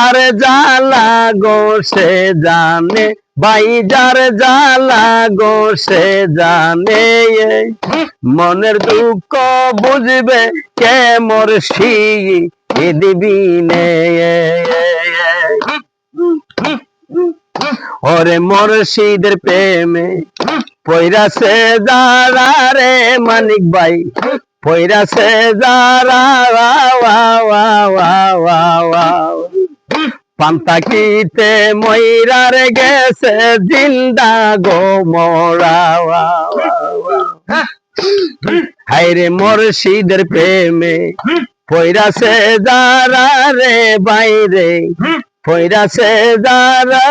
যার জ্বালা গো, সে জানে। ভাই যার জ্বালা গো, সে জানে। মনের দুঃখ বুঝবে কে মোর সি দিবি নে ওরে মুর্শিদের প্রেমে পয়রাছে যারা রে মানিক ভাই। পয়রাছে যারা ওয়া ওয়া ওয়া ওয়া ওয়া ওয়া। পান্তাকিতে ময়রার গেছে জিন্দা গো মরা। হায়রে মুর্শিদের প্রেমে পয়রাছে যারা রে বাইরে পয়রাছে যারা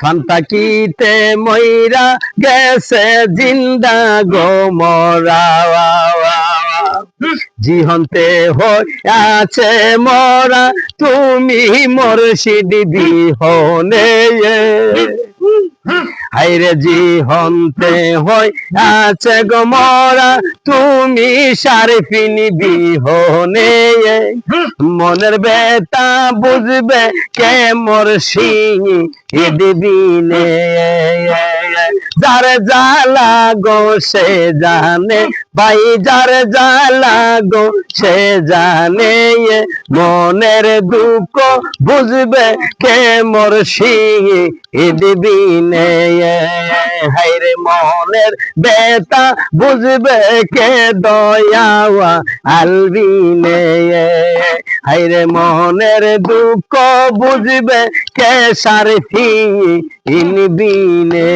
ফান্তাকিতে ময়রা গেছে জিন্দা গো মরা জিহন্তে আছে মরা, তুমি মুর্শিদ বিহনে হাইরে জিহন্তে হই আছে গো মরা, তুমি সারফিনি বিহনে মনের বেতা বুঝবে কে মোর সিং দিবিনে যার জালা গো সে জানে, ভাই যার জালা গো সে জানে মনের দুঃখ বুঝবে কে মোর সিং দিবিনে হাইরে মনের বেতা বুঝবে কে দয়াওয়া আলবিনে? হাইরে মনের দুঃখ বুঝবে কে সারথি ইনবিনে?